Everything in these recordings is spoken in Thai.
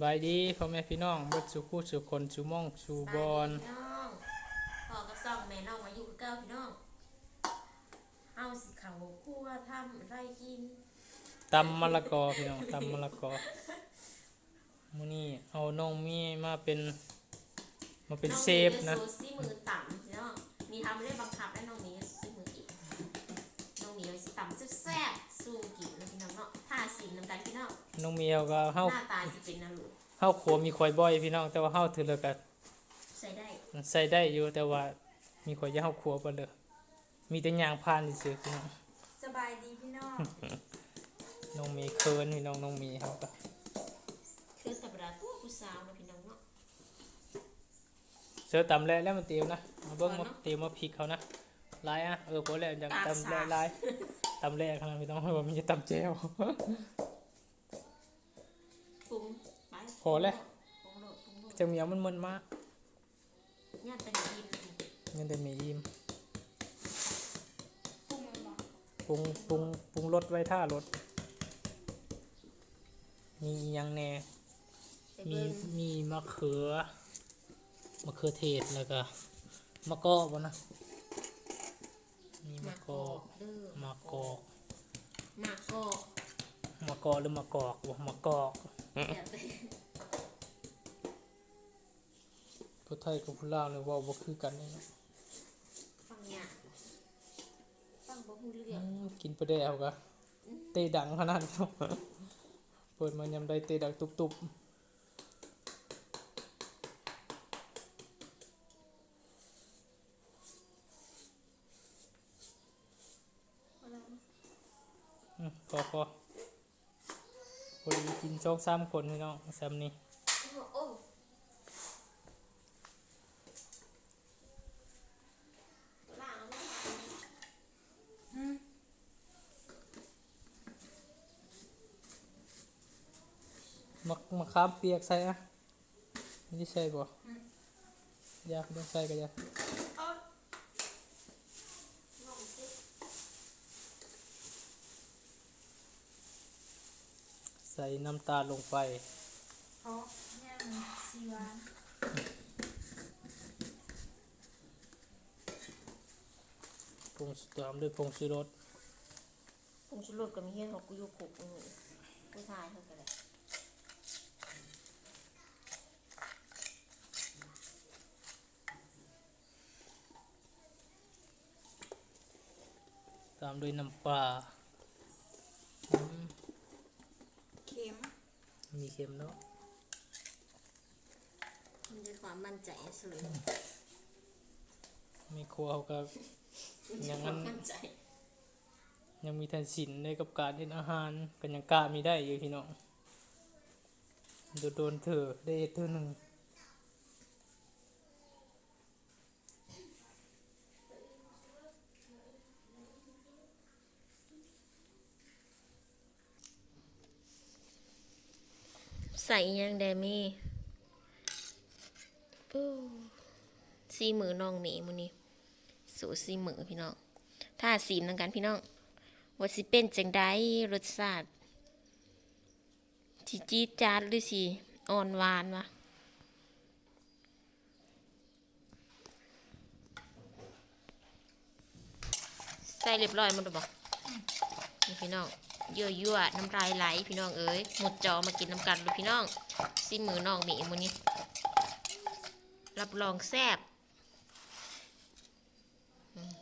บายดีพ่อแม่พี่น้องเบิดสุขุสุคนสุม่องสุบอลพี่น้องพ่อกับซ่องแม่น้องมาอยู่กับเก้าพี่น้องเอาสิเขาคั่วทำไรกินตำมะละกอพี่น้องตำมะละกอมื้อนี้เอาน้องมีมาเป็นมาเป็นเซฟนะองมีซี่มือต่ำพี่น้องมีทำไม่ได้บังคับและน้องมีซี่มืออีกน้องมีเอาสิต่ำแซ่บๆสู้กินเลยพี่น้องเนาะท่าสีน้ำตาลพี่น้องน้องเมียวก็เฮาหน้าตาสิเป็นนะลูก เฮาขัวมีข่อยบ่อยพี่น้องแต่ว่าเฮาถือแล้วก็ใส่ได้ใส่ได้อยู่แต่ว่ามีข่อยอยาเฮาขัวบ่เลยมีแต่ยางพานซื่อๆพี่น้องสบายดีพี่น้องน้องมีเคินพี่น้องน้องมีเฮาก็คือธรรมดาตัวผู้สาวนะพี่น้องเนาะเสือตำแล้วแล้วมันเตรียมนะมาเบิ่งก่มาอนเนาะเตรียมมาพริกเขานะลายอะเออพอแล้วจังกากตำสาแล้วลายตำแรกขนาดไม่ต้องว่ามีตำแจ่วปรุงไป พอแล้วปรุงโลดปรุงโลดจะเหมียวมันมันๆมากย่านเป็นยิมยังแต่มีอิ่มปรุงมันบอกปรุงปรุงปรุงรสไว้ท่ารสมีอิหยังแหน่ไปมีเบิ่งมีมะเขือมะเขือเทศแล้วก็มะกอกบ่นะมีมะกอกเด้อมะกอกมากก็มะกอกหรือมะกอกบ่มะกอก แบบแต่ ผู้ไทยกับผู้ลาวเนี่ยเว้าบ่คือกันนี่เนาะฟังเนี่ยฟังบ่ฮู้เรื่อืองมกินไปได้เอากะเตะดังขนาดนั้นเนาะเปิดมายามใดเตะดังตุบๆอืมพอพอพอดีกินสองสามคนพี่น้องซ้ำนี่ โอ้โอ้ล่างแล้ว มะมะ ขามเปียกใส่อะนี่ใส่บ่อยากบ่ใส่ก็อยากลองสิใส่น้ำตาลลงไปเพราะเนี่ยมันซีหวานปรุงตามด้วยผงชูรสผงชูรสก็มีเฮ็ดของกูอยู่คุกนี่ผู้ชายเท่ากันเลย ตามด้วยน้ำปลาอืมเค็มมีเค็มเนาะมันได้ความมั่นใจสูงมีครัวเขาก็อย่างนั้นมั่นใจยังมีทันสินในกับการเฮ็ดอาหารกันยังกล้ามีได้อยู่พี่น้องโดนโดนเธอได้เฮ็ดเธอหนึ่ง ส่ยังแดมี่ซีมือน้องหมีมือนี้สูตรซีมือพี่น้องถ้าสีมนังกันพี่น้องว่าสิเป็นจังได้รสชาติสิจี๊ดจาดหรือสิอ่อนหวานวะใส่เรียบร้อยมันบอกนี่าพี่น้อง ยั่วยั่วน้ำลายไหลพี่น้องเอ้ยหมดจอมากินน้ำกันเลยพี่น้องซีมือน้องหมีมือนี้รับรองแซ่บ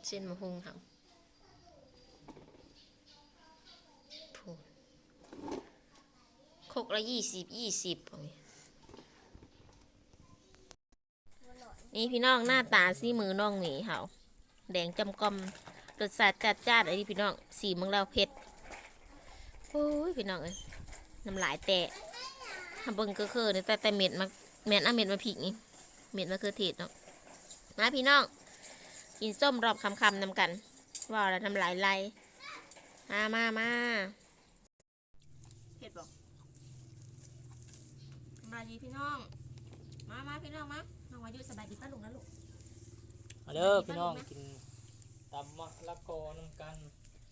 เส้นมะฮุงครับพูนคกละยี่สิบยี่สิบนี่พี่น้องหน้าตาซีมือน้องหมีเขาแดงจำกอมรสชาติจัดจ้านไอ้นี่พี่น้องสีเมืองเราเผ็ด โอ้ยพี่น้องเอ้ยน้ำลายแตะทำเบิ่งก็คือเนี่ยแต่แต่เม็ดมาเม็ดอะเม็ดมาผิกนี่เม็ดมะเขือเทศเนาะมาพี่น้องกินส้มรอบคำๆนำกัน ว่าแล้วน้ำลายไหลมามามาเผ็ดบอกสบายดีพี่น้อง มามาพี่น้องมาน้องวายุสบายดีป้าลุงนะลูกมาเด้อพี่น้องกินตำมะละกอน้ำกัน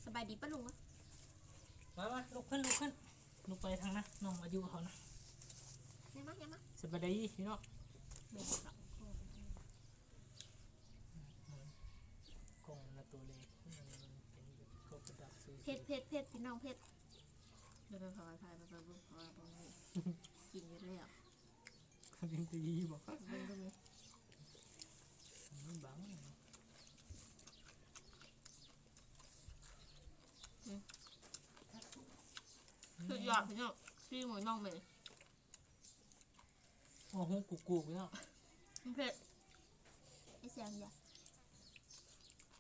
สบายดีป้าลุงวะ มามาลุกขึ้นลุกขึ้นลุกไปทางนะน้องอายุเขานะอย่ามาสบายดีพี่น้องเบ่งครับกล่องละตัวเล็กมันเป็นแบบก็ประดับสวยๆเผ็ดเผ็ดเผ็ดพี่น้องเผ็ดเดี๋ยวไปพาไปพายไปไปบุกพาไปนี่กินอยู่แล้วเขาเลี้ยงตีบอกเบิ่งดูนี่ มันบัง สุด ยอดพี่น้องพี่หมูน้องเมย์โอ้โหกูกูพี่น้องเผ็ดไอ้แซงอย่า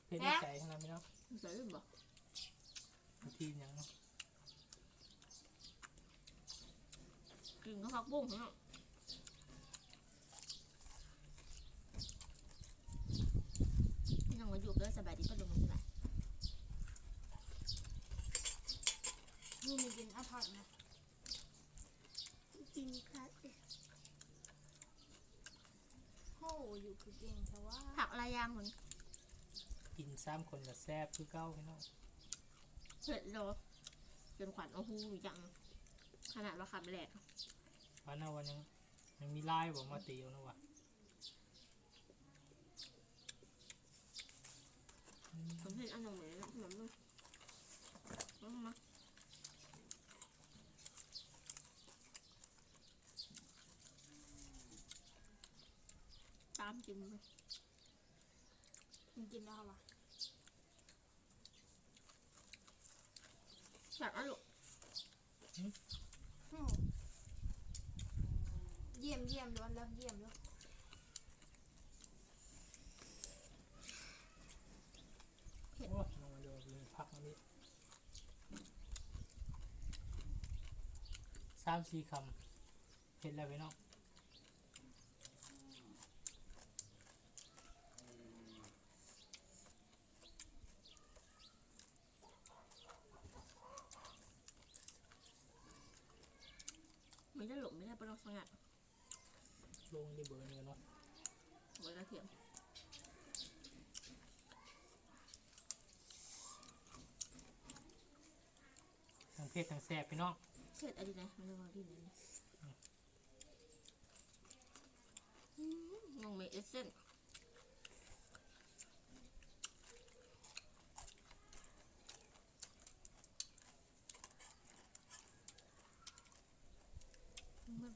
เพชรได้ใจขนาดพี่น้องใส่ลืมบ่บางทีหยังกินก็พักบุ้งพี่น้องพี่น้องมาอยู่เด้อสบายดีก็ลงมาสบาย นี่มีกินอาผักนะกินครับโหอยู่คือเก่งแต่ว่าผักอะไรยางเหมือนกินซ้ำคนกับแซ่บคือเก้าพี่น้องเผ็ดโลจนขวัญโอ้โหจังขนาดว่าขับแหลกวันนั้นวันยังยังมีไล่บอกมาตีเอานะวะผมเห็นอันหนึ่งเหมือนเหมือนมึงมามาตาม กินเลยมันกินแล้ววะแบบอะลูกโอ้เยี่ยมเยี่ยมล้วนแล้วเยี่ยมแล้วโอ้ยลงมาดูเลยพักมาดิสามสี่คำเผ็ดแล้วพี่น้องไม่ได้หลบไม่ได้ปลอก สงัดลงในเบอร์เนื้อเนาะไว้กระเทียมทั้งเผ็ดทั้งแซ่บพี่น้องเผ็ดอะไรนะมันจะมาดีเลยงงเมเอเซน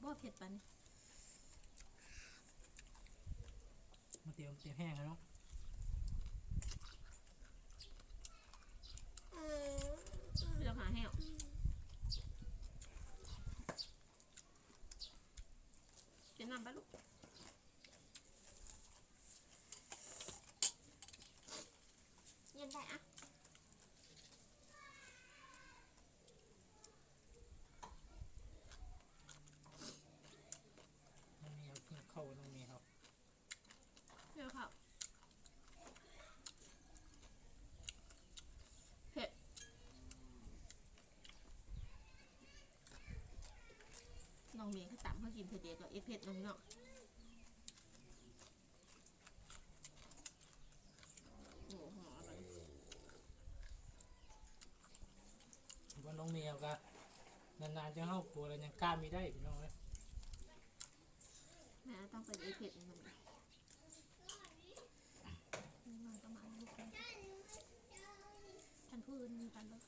บ่เผ็ดปานนี้ มาเตรียมเตรียมแห้งแล้วเนาะ เรื่องหาแห้วกินน้ำปะลูก เย็นได้อะ น้องเมียเพิ่งเข้าน้องเมียครับ เดี๋ยวค่ะเผ็ด น้องเมียเขาตำเพื่อกินเผ็ดเดียวกับเอฟเผ็ดน้องเนาะโอ้โหอะไรว่าน้องเมียก็นานๆจะเข้าครัวแล้วยังกล้ามีได้พี่น้องเลยแม่ต้องเป็นเอฟเผ็ดน้องเมียมันประมาณลูกนะฉันพูดมีกันเลย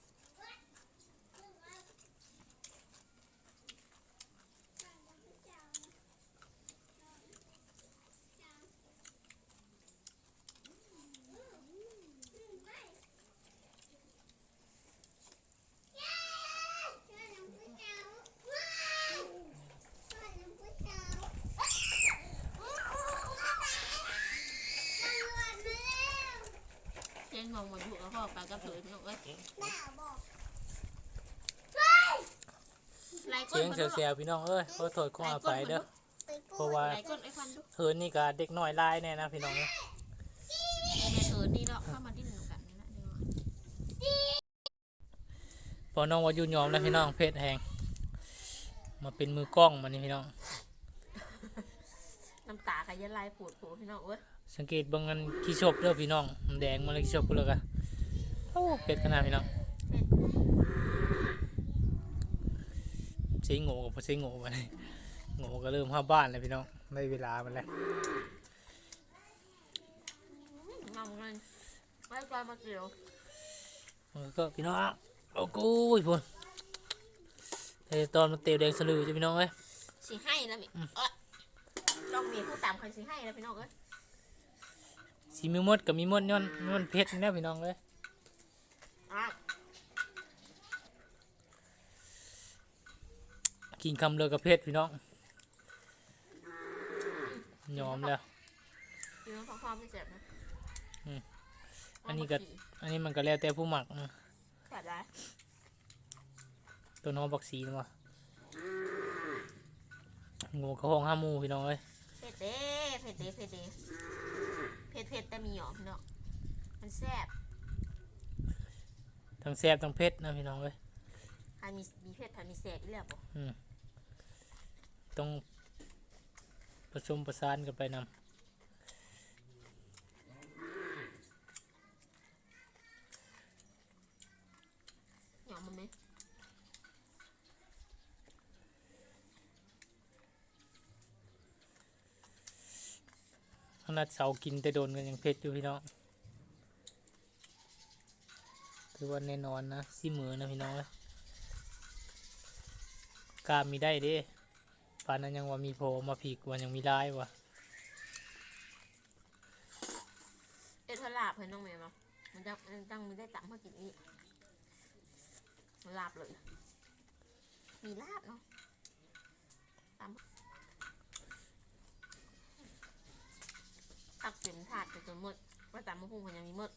เจ๊งงงมาอยู่กับพ่อไปกับเผือน้องเอ้ยไล่ก้เสีนยงเสีดูยวเสียวๆพี่น้องเอ้ยขอโทษขออภัยเด้อเพราะว่าไล่ก้นไอ้ควันดูเฮินนี่ก็เด็กน้อยลายแน่นะพี่น้องเอ้ยแม่เออนี่เนาะเข้ามาที่หนึ่งกันนะเดี๋ยวพอน้องว่าอยู่ยอมนะพี่น้องเพชรแหงมาเป็นมือกล้องมานี่พี่น้อง น้ำตาขยันลายปวดหัวพี่น้องเว้ยสังเกตเบางอันขี้ชบเด้อพี่น้องมันแดงมาเลยขี้ชบกูเลยกะโอ้เป็ดขนาดพี่น้องสีโง่กับสีโง่ไปเลยโง่ก็เริ่มเข้าบ้านแล้วพี่น้องได้เวลามันแล้วงามเงินไว้ก่อนมาเกี่ยวมันก็พี่น้องโอ้กูยพุ่นไอตอนมันเตียวแดงสลือจ้ะพี่น้องเอ้ยสิให้แล้วมิ เอ้ยน้องเมียผู้ตามใครสิให้แล้วพี่น้องเอ้ยสีมีมดกับมีมดย้อนย้อนเพชรนี่นะพี่น้องเอ้ยอ้าวกินคำเลือกับเพชรพี่น้องยอมแล้ว พี่น้องความไม่เจ็บนะอืมอันนี้ก็ อันนี้มันก็แล้วแต่ผู้หมักนะจัดได้ตัวน้องบักสีนะวะงูเขาห้องห้าหมูพี่น้องเอ้ยเผ็ดเด้เผ็ดเด้เผ็ดเด้เผ็ดเผ็ดแต่มีหยอมพี่น้องมันแซ่บทั้งแซ่บทั้งเผ็ดนะพี่น้องเอ้ยใครมีมีเผ็ดใครมีแซ่บอีกแล้วบ่ต้องผสมประสานกันไปนำ ขนาดเสากินแต่โดนกันยังเผ็ดอยู่พี่น้องคือว่าแน่นอนนะสิมือนะพี่น้องกล้ามมีได้เด้ปานนั้นยังว่ามีโผล่มาผีกว่ายังมีลายวะเอทลาบเพื่อนน้องเมย์มามันจะมันจังมันได้ตังค์มากินอีกลาบเลย มีลาบเนาะตาม ตักเต็มถาดไปจนหมดว่าตามมะพุงมันยังมีหมด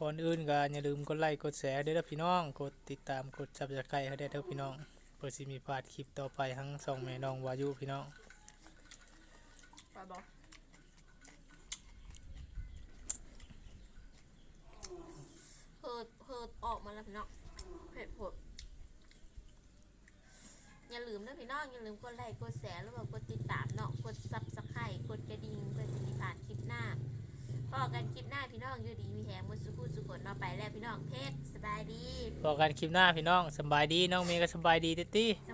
ก่อนอื่นก็อย่าลืมกดไลค์กดแชร์ด้วยนะพี่น้อง กดติดตามกดจับจะไครให้ได้เท่าพี่น้องเพื่อสิมีพลาดคลิปต่อไปทั้งสองแม่น้องวายุพี่น้องไปบอกเฮิดเฮิดออกมาแล้วพี่น้องเผ็ดผด อย่าลืมนะพี่น้องอย่าลืมกดไลค์กดแชร์แล้วก็กดติดตามเนาะกดซับสไครต์กดกระดิ่งเพื่อจะมีผ่านคลิปหน้าพอกันคลิปหน้าพี่น้องอยู่ดีมีแหงมดสุขุสุขนมาไปแล้วพี่น้องเพชรสบายดีพอกันคลิปหน้าพี่น้องสบายดีน้องเมย์ก็สบายดีเต้ตี้สบาย